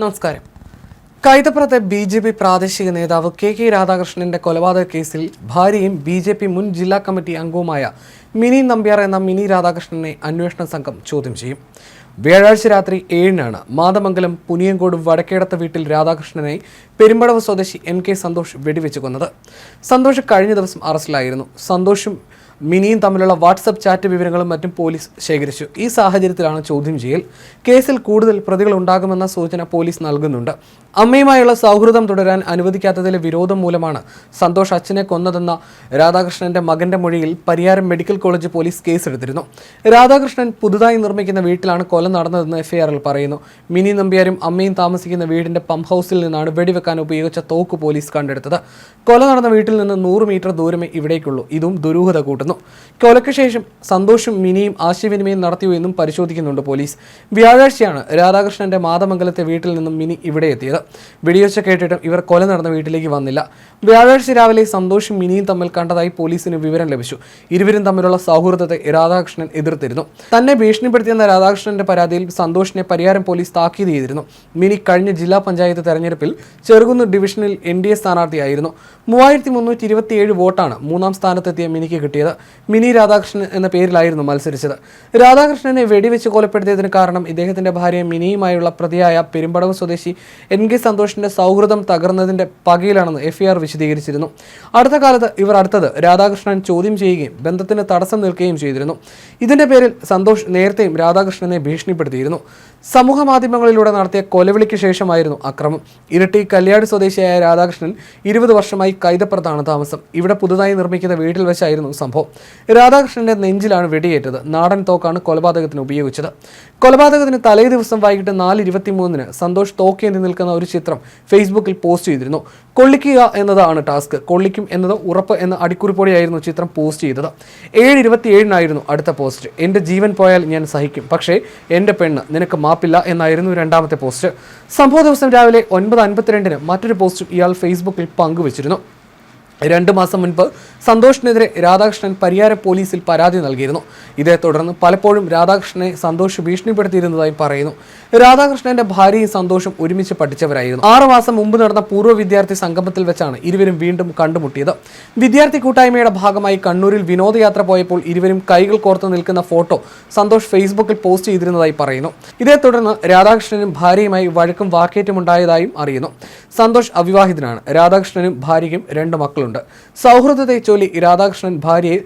നമസ്കാരം. കൈതപ്പുറത്തെ B J P പ്രാദേശിക നേതാവ് കെ കെ രാധാകൃഷ്ണന്റെ കൊലപാതക കേസിൽ ഭാര്യയും ബി ജെ പി മുൻ ജില്ലാ കമ്മിറ്റി അംഗവുമായ മിനി നമ്പ്യാർ എന്ന മിനി രാധാകൃഷ്ണനെ അന്വേഷണ സംഘം ചോദ്യം ചെയ്യും. വ്യാഴാഴ്ച രാത്രി ഏഴിനാണ് മാതമംഗലം പുനിയങ്കോട് വടക്കേടത്ത വീട്ടിൽ രാധാകൃഷ്ണനെ പെരുമ്പടവ് സ്വദേശി എൻ കെ സന്തോഷ് വെടിവെച്ച് കൊന്നത്. സന്തോഷ് കഴിഞ്ഞ ദിവസം അറസ്റ്റിലായിരുന്നു. സന്തോഷും മിനിയും തമ്മിലുള്ള വാട്സപ്പ് ചാറ്റ് വിവരങ്ങളും മറ്റും പോലീസ് ശേഖരിച്ചു. ഈ സാഹചര്യത്തിലാണ് ചോദ്യം ചെയ്യൽ. കേസിൽ കൂടുതൽ പ്രതികൾ ഉണ്ടാകുമെന്ന സൂചന പോലീസ് നൽകുന്നുണ്ട്. അമ്മയുമായുള്ള സൗഹൃദം തുടരാൻ അനുവദിക്കാത്തതിലെ വിരോധം മൂലമാണ് സന്തോഷ് അച്ഛനെ കൊന്നതെന്ന രാധാകൃഷ്ണന്റെ മകന്റെ മൊഴിയിൽ പരിയാരം മെഡിക്കൽ കോളേജ് പോലീസ് കേസെടുത്തിരുന്നു. രാധാകൃഷ്ണൻ പുതുതായി നിർമ്മിക്കുന്ന വീട്ടിലാണ് കൊല നടന്നതെന്ന് എഫ്ഐആറിൽ പറയുന്നു. മിനി നമ്പ്യാരും അമ്മയും താമസിക്കുന്ന വീടിന്റെ പമ്പ് ഹൗസിൽ നിന്നാണ് വെടിവെക്കാൻ ഉപയോഗിച്ച തോക്ക് പോലീസ് കണ്ടെടുത്തത്. കൊല നടന്ന വീട്ടിൽ നിന്ന് നൂറ് മീറ്റർ ദൂരമേ ഇവിടേക്കുള്ളൂ. ഇതും ദുരൂഹത കൂട്ടുന്നു. കൊലയ്ക്ക് ശേഷം സന്തോഷും മിനിയും ആശയവിനിമയം നടത്തിയോ എന്നും പരിശോധിക്കുന്നുണ്ട് പോലീസ്. വ്യാഴാഴ്ചയാണ് രാധാകൃഷ്ണന്റെ മാതമംഗലത്തെ വീട്ടിൽ നിന്നും മിനി ഇവിടെ എത്തിയത്. വെടിയൊച്ച കേട്ടിട്ടും ഇവർ കൊല നടന്ന വീട്ടിലേക്ക് വന്നില്ല. വ്യാഴാഴ്ച രാവിലെ സന്തോഷും മിനിയും തമ്മിൽ കണ്ടതായി പോലീസിന് വിവരം ലഭിച്ചു. ഇരുവരും തമ്മിലുള്ള സൗഹൃദത്തെ രാധാകൃഷ്ണൻ എതിർത്തിരുന്നു. തന്നെ ഭീഷണിപ്പെടുത്തിയെന്ന രാധാകൃഷ്ണന്റെ പരാതിയിൽ സന്തോഷിനെ പരിഹാരം പോലീസ് താക്കീത് ചെയ്തിരുന്നു. മിനി കഴിഞ്ഞ ജില്ലാ പഞ്ചായത്ത് തെരഞ്ഞെടുപ്പിൽ ചെറുകുന്ന് ഡിവിഷനിൽ എൻ ഡി എ സ്ഥാനാർത്ഥിയായിരുന്നു. മൂവായിരത്തി മുന്നൂറ്റി ഇരുപത്തിയേഴ് വോട്ടാണ് മൂന്നാം സ്ഥാനത്തെത്തിയ മിനിക്ക് കിട്ടിയത്. മിനി രാധാകൃഷ്ണൻ എന്ന പേരിലായിരുന്നു മത്സരിച്ചത്. രാധാകൃഷ്ണനെ വെടിവെച്ച് കൊലപ്പെടുത്തിയതിന് കാരണം ഇദ്ദേഹത്തിന്റെ ഭാര്യ മിനിയുമായുള്ള പ്രതിയായ പെരുമ്പടവ് സ്വദേശി എൻ കെ സന്തോഷിന്റെ സൗഹൃദം തകർന്നതിന്റെ പകയിലാണെന്ന് എഫ്ഐആർ വിശദീകരിച്ചിരുന്നു. അടുത്ത കാലത്ത് ഇവർ അടുത്തത് രാധാകൃഷ്ണൻ ചോദ്യം ചെയ്യുകയും ബന്ധത്തിന് തടസ്സം നിൽക്കുകയും ചെയ്തിരുന്നു. ഇതിന്റെ പേരിൽ സന്തോഷ് നേരത്തെയും രാധാകൃഷ്ണനെ ഭീഷണിപ്പെടുത്തിയിരുന്നു. സമൂഹ മാധ്യമങ്ങളിലൂടെ നടത്തിയ കൊലവിളിക്ക് ശേഷമായിരുന്നു അക്രമം. ഇരട്ടി കല്യാട് സ്വദേശിയായ രാധാകൃഷ്ണൻ ഇരുപത് വർഷമായി കൈതപ്പുറത്താണ് താമസം. ഇവിടെ പുതുതായി നിർമ്മിക്കുന്ന വീട്ടിൽ വെച്ചായിരുന്നു സംഭവം. രാധാകൃഷ്ണന്റെ നെഞ്ചിലാണ് വെടിയേറ്റത്. നാടൻ തോക്കാണ് കൊലപാതകത്തിന് ഉപയോഗിച്ചത്. കൊലപാതകത്തിന് തലേ ദിവസം വൈകിട്ട് നാല് ഇരുപത്തിമൂന്നിന് സന്തോഷ് തോക്കേന്തി നിൽക്കുന്ന ഒരു ചിത്രം ഫേസ്ബുക്കിൽ പോസ്റ്റ് ചെയ്തിരുന്നു. കൊള്ളിക്കുക എന്നതാണ് ടാസ്ക്. കൊള്ളിക്കും എന്നത് ഉറപ്പ് എന്ന അടിക്കുറിപ്പോടെയായിരുന്നു ചിത്രം പോസ്റ്റ് ചെയ്തത്. ഏഴ് ഇരുപത്തിയേഴിനായിരുന്നു അടുത്ത പോസ്റ്റ്. എന്റെ ജീവൻ പോയാൽ ഞാൻ സഹിക്കും. പക്ഷേ എന്റെ പെണ്ണ് നിനക്ക് മാപ്പില്ല എന്നായിരുന്നു രണ്ടാമത്തെ പോസ്റ്റ്. സംഭവ ദിവസം രാവിലെ ഒൻപത് അൻപത്തിരണ്ടിന് മറ്റൊരു പോസ്റ്റും ഇയാൾ ഫേസ്ബുക്കിൽ പങ്കുവച്ചിരുന്നു. രണ്ട് മാസം മുൻപ് സന്തോഷിനെതിരെ രാധാകൃഷ്ണൻ പരിയാര പോലീസിൽ പരാതി നൽകിയിരുന്നു. ഇതേ തുടർന്ന് പലപ്പോഴും രാധാകൃഷ്ണനെ സന്തോഷ് ഭീഷണിപ്പെടുത്തിയിരുന്നതായി പറയുന്നു. രാധാകൃഷ്ണന്റെ ഭാര്യയും സന്തോഷും ഒരുമിച്ച് പഠിച്ചവരായിരുന്നു. ആറ് മാസം മുമ്പ് നടന്ന പൂർവ വിദ്യാർത്ഥി സംഗമത്തിൽ വെച്ചാണ് ഇരുവരും വീണ്ടും കണ്ടുമുട്ടിയത്. വിദ്യാർത്ഥി കൂട്ടായ്മയുടെ ഭാഗമായി കണ്ണൂരിൽ വിനോദയാത്ര പോയപ്പോൾ ഇരുവരും കൈകൾ കോർത്ത് നിൽക്കുന്ന ഫോട്ടോ സന്തോഷ് ഫേസ്ബുക്കിൽ പോസ്റ്റ് ചെയ്തിരുന്നതായി പറയുന്നു. ഇതേ തുടർന്ന് രാധാകൃഷ്ണനും ഭാര്യയുമായി വഴക്കും വാക്കേറ്റമുണ്ടായതായും അറിയുന്നു. സന്തോഷ് അവിവാഹിതനാണ്. രാധാകൃഷ്ണനും ഭാര്യയും രണ്ട് മക്കളുണ്ട്. സൗഹൃദത്തെ ചൊല്ലി രാധാകൃഷ്ണൻ ഭാര്യയെ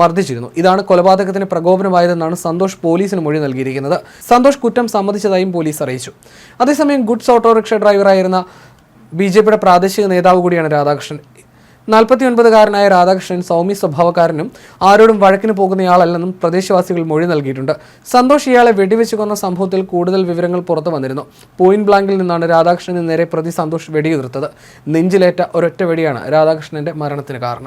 മർദ്ദിച്ചിരുന്നു. ഇതാണ് കൊലപാതകത്തിന് പ്രകോപനമായതെന്നാണ് സന്തോഷ് പോലീസിന് മൊഴി നൽകിയിരിക്കുന്നത്. സന്തോഷ് കുറ്റം സമ്മതിച്ചതായും പോലീസ് അറിയിച്ചു. അതേസമയം ഗുഡ്സ് ഓട്ടോറിക്ഷ ഡ്രൈവറായിരുന്ന ബി ജെ പിയുടെ പ്രാദേശിക നേതാവ് കൂടിയാണ് രാധാകൃഷ്ണൻ. നാൽപ്പത്തി ഒൻപതുകാരനായ രാധാകൃഷ്ണൻ സൗമ്യ സ്വഭാവക്കാരനും ആരോടും വഴക്കിന് പോകുന്നയാളല്ലെന്നും പ്രദേശവാസികൾ മൊഴി നൽകിയിട്ടുണ്ട്. സന്തോഷ് ഇയാളെ വെടിവെച്ച് കൊന്ന സംഭവത്തിൽ കൂടുതൽ വിവരങ്ങൾ പുറത്തു വന്നിരുന്നു. പോയിന്റ് ബ്ലാങ്കിൽ നിന്നാണ് രാധാകൃഷ്ണന് നേരെ പ്രതി സന്തോഷ് വെടിയുതിർത്തത്. നെഞ്ചിലേറ്റ ഒരൊറ്റ വെടിയാണ് രാധാകൃഷ്ണന്റെ മരണത്തിന് കാരണം.